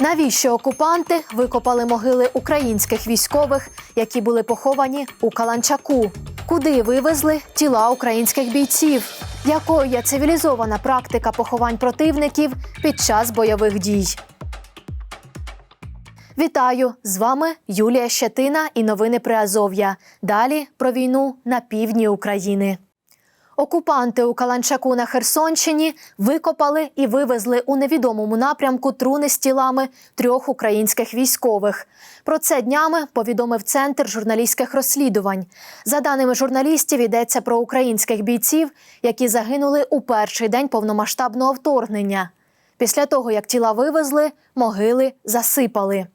Навіщо окупанти викопали могили українських військових, які були поховані у Каланчаку? Куди вивезли тіла українських бійців? Якою є цивілізована практика поховань противників під час бойових дій? Вітаю! З вами Юлія Щетина і новини Приазов'я. Далі про війну на півдні України. Окупанти у Каланчаку на Херсонщині викопали і вивезли у невідомому напрямку труни з тілами трьох українських військових. Про це днями повідомив центр журналістських розслідувань. За даними журналістів, йдеться про українських бійців, які загинули у перший день повномасштабного вторгнення. Після того, як тіла вивезли, могили засипали.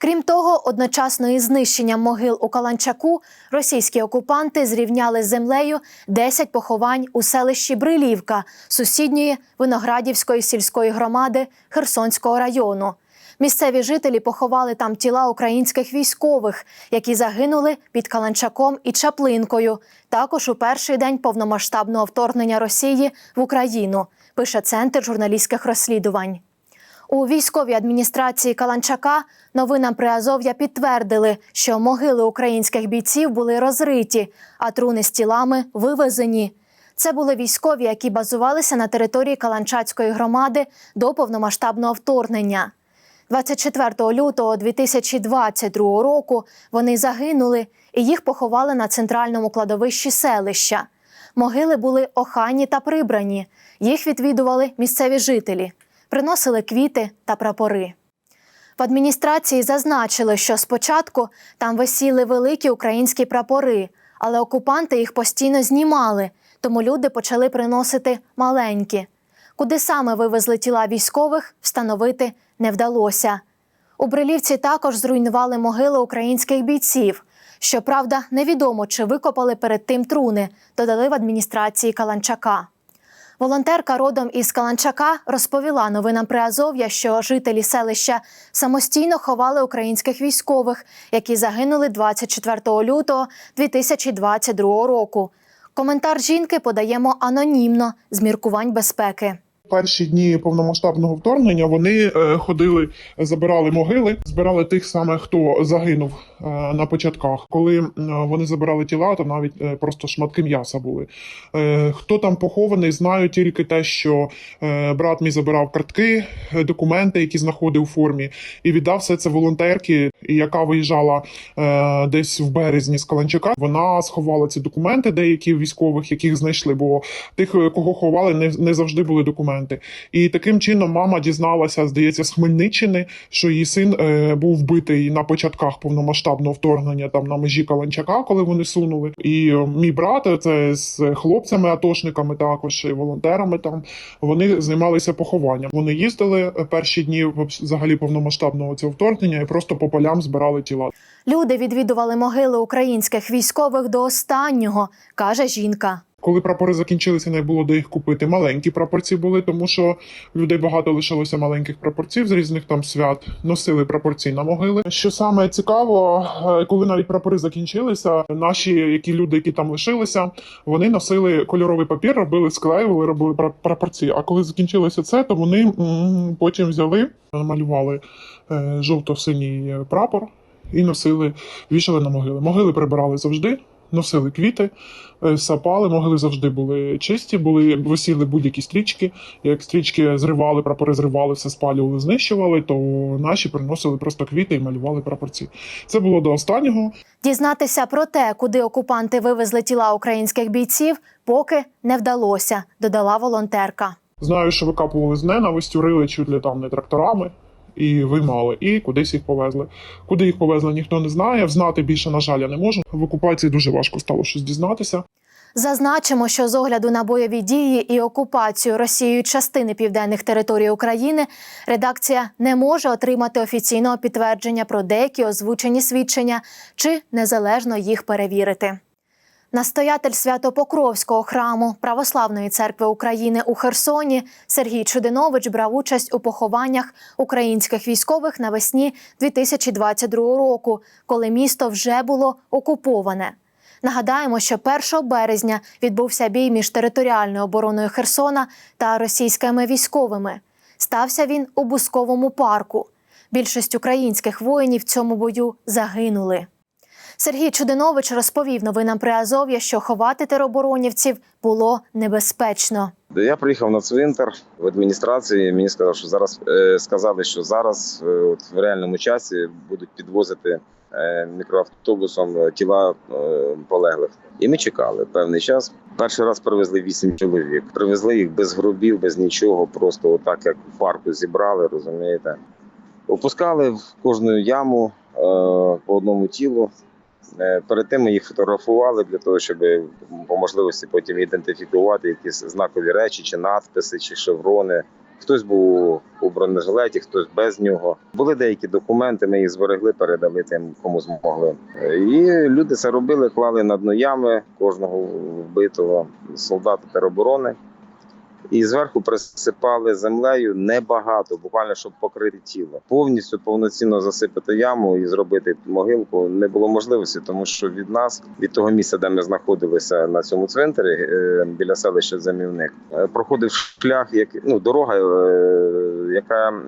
Крім того, одночасно із знищенням могил у Каланчаку російські окупанти зрівняли з землею 10 поховань у селищі Брилівка сусідньої Виноградівської сільської громади Херсонського району. Місцеві жителі поховали там тіла українських військових, які загинули під Каланчаком і Чаплинкою, також у перший день повномасштабного вторгнення Росії в Україну. Пише центр журналістських розслідувань. У військовій адміністрації Каланчака новинам Приазов'я підтвердили, що могили українських бійців були розриті, а труни з тілами вивезені. Це були військові, які базувалися на території Каланчацької громади до повномасштабного вторгнення. 24 лютого 2022 року вони загинули і їх поховали на центральному кладовищі селища. Могили були охайні та прибрані. Їх відвідували місцеві жителі приносили квіти та прапори. В адміністрації зазначили, що спочатку там висіли великі українські прапори, але окупанти їх постійно знімали, тому люди почали приносити маленькі. Куди саме вивезли тіла військових, встановити не вдалося. У Брилівці також зруйнували могили українських бійців. Щоправда, невідомо, чи викопали перед тим труни, додали в адміністрації Каланчака. Волонтерка родом із Каланчака розповіла новинам Приазов'я, що жителі селища самостійно ховали українських військових, які загинули 24 лютого 2022 року. Коментар жінки подаємо анонімно з міркувань безпеки. Перші дні повномасштабного вторгнення вони е, ходили, забирали могили, збирали тих саме, хто загинув е, на початках. Коли е, вони забирали тіла, то навіть просто шматки м'яса були. Хто там похований, знаю тільки те, що брат мій забирав картки, документи, які знаходив у формі, і віддав все це волонтерки, яка виїжджала десь в березні з Каланчака. Вона сховала ці документи, деякі військових, яких знайшли, бо тих, кого ховали, не завжди були документи. І таким чином мама дізналася, здається, з Хмельниччини, що її син е, був вбитий на початках повномасштабного вторгнення там на межі Каланчака, коли вони сунули. І е, мій брат, е, це з хлопцями, атошниками, також і волонтерами. Там вони займалися похованням. Вони їздили е, перші дні взагалі повномасштабного цього вторгнення і просто по полям збирали тіла. Люди відвідували могили українських військових до останнього, каже жінка. Коли прапори закінчилися, не було де їх купити. Маленькі прапорці були, тому що людей багато лишилося маленьких прапорців з різних там свят. Носили прапорці на могили. Що саме цікаво, е, коли навіть прапори закінчилися, наші які люди, які там лишилися, вони носили кольоровий папір, робили склеювали, робили пра- прапорці. А коли закінчилося це, то вони потім взяли, малювали е, жовто-синій прапор і носили, вішали на могили. Могили прибирали завжди. Носили квіти, е, сапали, могили завжди були чисті, були висіли будь-які стрічки. Як стрічки зривали, прапори зривали, все спалювали, знищували, то наші приносили просто квіти і малювали прапорці. Це було до останнього. Дізнатися про те, куди окупанти вивезли тіла українських бійців, поки не вдалося, додала волонтерка. Знаю, що викапували з ненавистю, рили чуть ли там не тракторами і виймали, і кудись їх повезли. Куди їх повезли, ніхто не знає. Знати більше, на жаль, я не можу. В окупації дуже важко стало щось дізнатися. Зазначимо, що з огляду на бойові дії і окупацію Росією частини південних територій України редакція не може отримати офіційного підтвердження про деякі озвучені свідчення чи незалежно їх перевірити. Настоятель Свято-Покровського храму Православної церкви України у Херсоні Сергій Чудинович брав участь у похованнях українських військових навесні 2022 року, коли місто вже було окуповане. Нагадаємо, що 1 березня відбувся бій між територіальною обороною Херсона та російськими військовими. Стався він у Бусковому парку. Більшість українських воїнів в цьому бою загинули. Сергій Чудинович розповів новинам Приазов'я, що ховати тероборонівців було небезпечно. Я приїхав на цвинтар в адміністрації. Мені сказали, що зараз е, сказали, що зараз е, от в реальному часі будуть підвозити е, мікроавтобусом тіла полеглих. І ми чекали певний час. Перший раз привезли вісім чоловік. Привезли їх без гробів, без нічого, просто отак, як в парку зібрали, розумієте. Опускали в кожну яму по одному тілу. Е, Перед тим ми їх фотографували для того, щоб по можливості потім ідентифікувати якісь знакові речі, чи надписи, чи шеврони. Хтось був у бронежилеті, хтось без нього. Були деякі документи, ми їх зберегли, передали тим, кому змогли. Е, І люди це робили, клали на дно ями кожного вбитого солдата тероборони. І зверху присипали землею небагато, буквально щоб покрити тіло. Повністю повноцінно засипати яму і зробити могилку не було можливості, тому що від нас, від того місця, де ми знаходилися на цьому цвинтарі е, біля селища Замівник, е, проходив шлях, як ну дорога, е, яка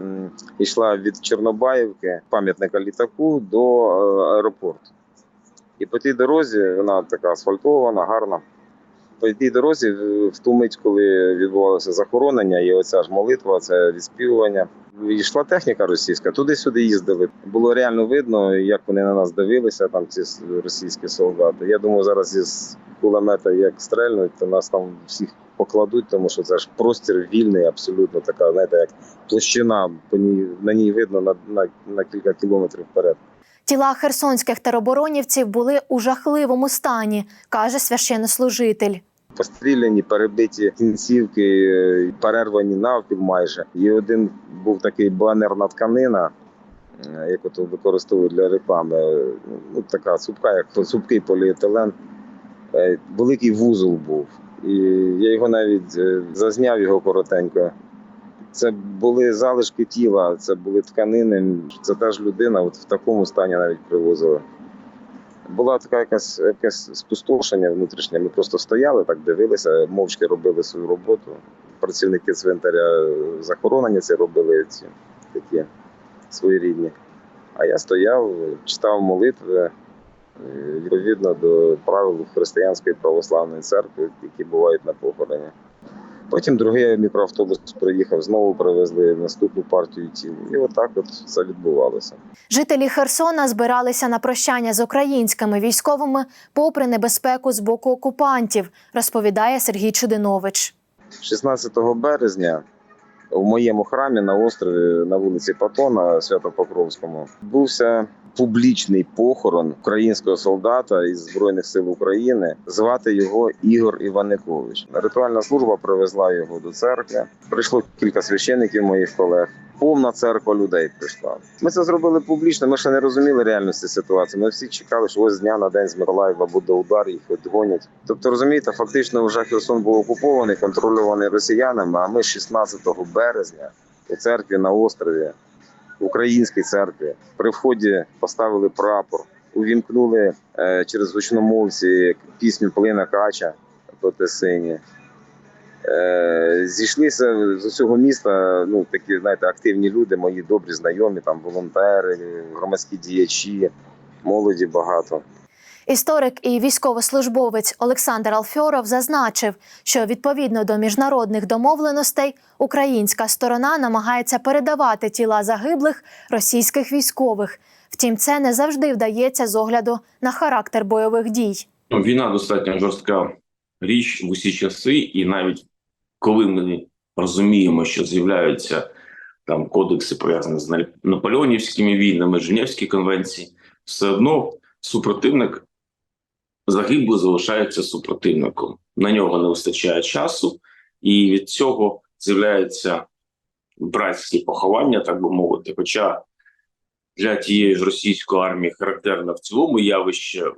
йшла від Чорнобаївки, пам'ятника літаку до аеропорту. І по тій дорозі вона така асфальтована, гарна по тій дорозі в- в ту мить, коли відбувалося захоронення, і оця ж молитва, це відспівування. Йшла техніка російська, туди-сюди їздили. Було реально видно, як вони на нас дивилися, там ці російські солдати. Я думаю, зараз із кулемета як стрельнуть, то нас там всіх покладуть, тому що це ж простір вільний, абсолютно така, знаєте, як площина, по ній на ній видно на, на, на кілька кілометрів вперед. Тіла херсонських тероборонівців були у жахливому стані, каже священнослужитель. Постріляні, перебиті кінцівки, е, перервані навпіл майже. І один був такий банерна тканина, е, яку то використовують для реклами. е, Ну, така цупка, як цупкий поліетилен. Великий вузол був. І я його навіть зазняв його коротенько. Це були залишки тіла, це були тканини. Це теж людина, от в такому стані навіть привозили. Була така якась якесь спустошення внутрішнє. Ми просто стояли, так дивилися, мовчки робили свою роботу. Працівники цвинтаря е, захоронення це робили ці такі своєрідні. А я стояв, читав молитви е, відповідно до правил християнської православної церкви, які бувають на похороні. Потім другий мікроавтобус приїхав, знову привезли наступну партію тіл. І отак от все відбувалося. Жителі Херсона збиралися на прощання з українськими військовими попри небезпеку з боку окупантів, розповідає Сергій Чудинович. 16 березня в моєму храмі на острові на вулиці Патона Свято-Покровському відбувся публічний похорон українського солдата із збройних сил України. Звати його Ігор Іваникович. Ритуальна служба привезла його до церкви. Прийшло кілька священиків моїх колег. Повна церква людей прийшла. Ми це зробили публічно. Ми ще не розуміли реальності ситуації. Ми всі чекали, що ось з дня на день з Миколаєва буде удар, їх відгонять. Тобто, розумієте, фактично вже Херсон був окупований, контрольований росіянами. А ми 16 березня у церкві на острові, українській церкві, при вході поставили прапор, увімкнули е, через гучномовці пісню Плина Кача проти сині. Е, зійшлися з усього міста. Ну такі знаєте, активні люди, мої добрі знайомі, там волонтери, громадські діячі, молоді багато. Історик і військовослужбовець Олександр Алфьоров зазначив, що відповідно до міжнародних домовленостей українська сторона намагається передавати тіла загиблих російських військових. Втім, це не завжди вдається з огляду на характер бойових дій. Війна достатньо жорстка річ в усі часи, і навіть коли ми розуміємо, що з'являються там кодекси пов'язані з наполеонівськими війнами, Женевські конвенції, все одно супротивник загиблий залишається супротивником. На нього не вистачає часу, і від цього з'являються братські поховання, так би мовити. Хоча для тієї ж російської армії характерно в цілому явище е,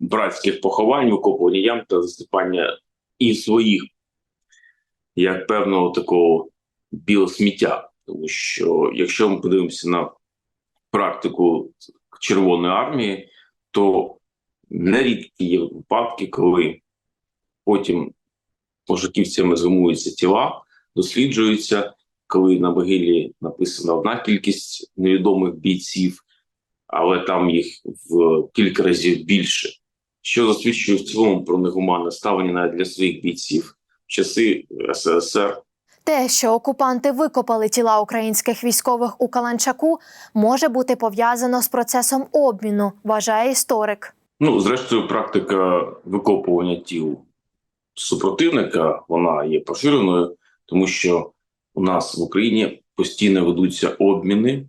братських поховань, викопування ям та засипання і своїх, як певного такого біосміття. Тому що якщо ми подивимося на практику Червоної армії, то нерідкі є випадки, коли потім пошуківцями згумуються тіла, досліджуються, коли на могилі написана одна кількість невідомих бійців, але там їх в кілька разів більше, що засвідчує в цілому про негуманне ставлення навіть для своїх бійців в часи СССР. Те, що окупанти викопали тіла українських військових у Каланчаку, може бути пов'язано з процесом обміну, вважає історик. Ну, зрештою, практика викопування тіл супротивника вона є поширеною, тому що у нас в Україні постійно ведуться обміни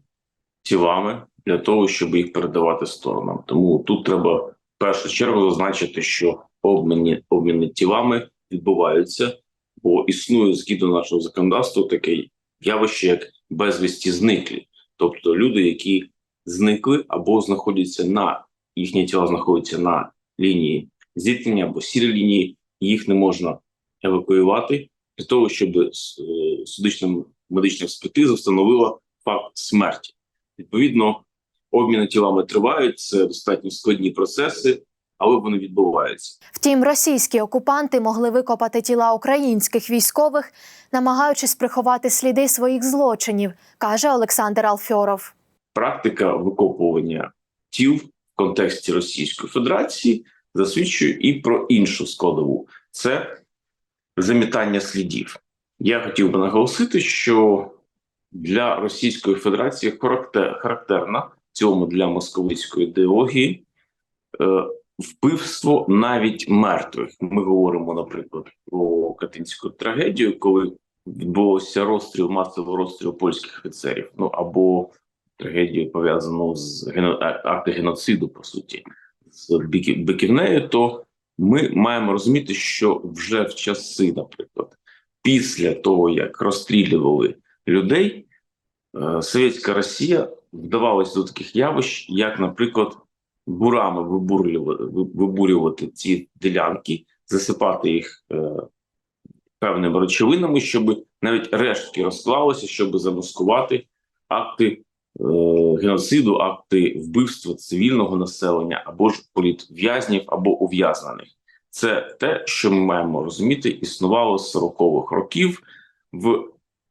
тілами для того, щоб їх передавати сторонам. Тому тут треба в першу чергу зазначити, що обміни, обміни тілами відбуваються, бо існує згідно нашого законодавства таке явище, як безвісті зниклі, тобто люди, які зникли або знаходяться на їхні тіла знаходяться на лінії зіткнення або сірій лінії, їх не можна евакуювати для того, щоб е, судична медична експертиза встановила факт смерті. Відповідно, обміни тілами тривають, це достатньо складні процеси, але вони відбуваються. Втім, російські окупанти могли викопати тіла українських військових, намагаючись приховати сліди своїх злочинів, каже Олександр Алфьоров. Практика викопування тіл контексті Російської Федерації засвідчує і про іншу складову це замітання слідів. Я хотів би наголосити, що для Російської Федерації характер- характерна цьому для московицької ідеології е, вбивство навіть мертвих. Ми говоримо, наприклад, про катинську трагедію, коли відбувався розстріл, масовий розстріл польських офіцерів, ну або трагедію пов'язану з гено- акти геноциду, по суті, з Биківнею, то ми маємо розуміти, що вже в часи, наприклад, після того, як розстрілювали людей, е, совєтська Росія вдавалася до таких явищ, як, наприклад, бурами вибурювати, ці ділянки, засипати їх е, певними речовинами, щоб навіть рештки розклалися, щоб замаскувати акти геноциду, акти вбивства цивільного населення або ж політв'язнів або ув'язнених. Це те, що ми маємо розуміти, існувало з 40-х років в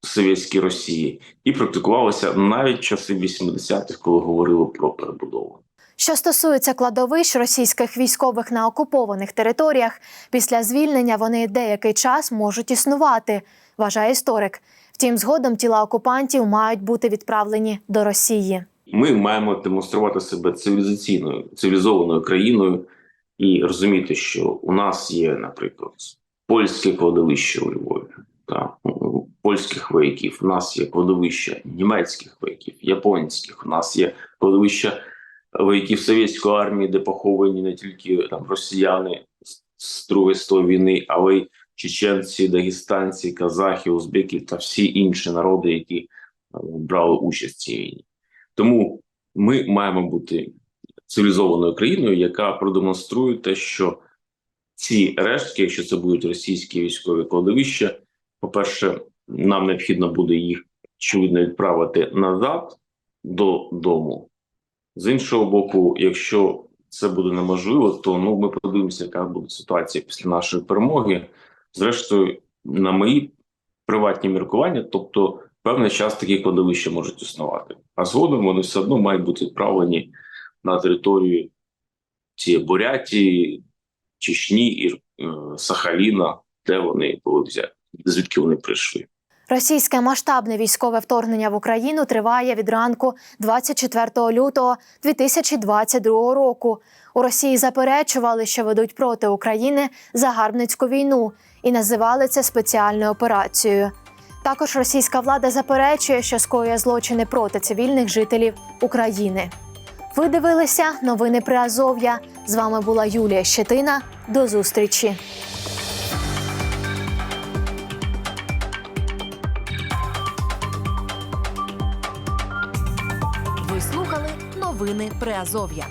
совєтській Росії і практикувалося навіть часи 80-х, коли говорили про перебудову. Що стосується кладовищ російських військових на окупованих територіях, після звільнення вони деякий час можуть існувати, вважає історик. Втім, згодом тіла окупантів мають бути відправлені до Росії. Ми маємо демонструвати себе цивілізаційною цивілізованою країною і розуміти, що у нас є, наприклад, польське кладовище у Львові, та польських вояків. У нас є кладовище німецьких вояків, японських. У нас є кладовище вояків совєтської армії, де поховані не тільки там росіяни з- другої світової війни, але й чеченці, дагестанці, казахи, узбеки та всі інші народи, які е, брали участь в цій війні. Тому ми маємо бути цивілізованою країною, яка продемонструє те, що ці рештки, якщо це будуть російські військові кладовища, по-перше, нам необхідно буде їх очевидно відправити назад додому. З іншого боку, якщо це буде неможливо, то ну ми подивимося, яка буде ситуація після нашої перемоги. Зрештою, на мої приватні міркування, тобто певний час такі кладовища можуть існувати. А згодом вони все одно мають бути відправлені на територію цієї Бурятії, Чечні і е, Сахаліна, де вони були взяті, звідки вони прийшли. Російське масштабне військове вторгнення в Україну триває від ранку 24 лютого 2022 року. У Росії заперечували, що ведуть проти України загарбницьку війну і називали це спеціальною операцією. Також російська влада заперечує, що скоює злочини проти цивільних жителів України. Ви дивилися новини при Азов'я. З вами була Юлія Щетина. До зустрічі. Ви слухали новини Приазов'я.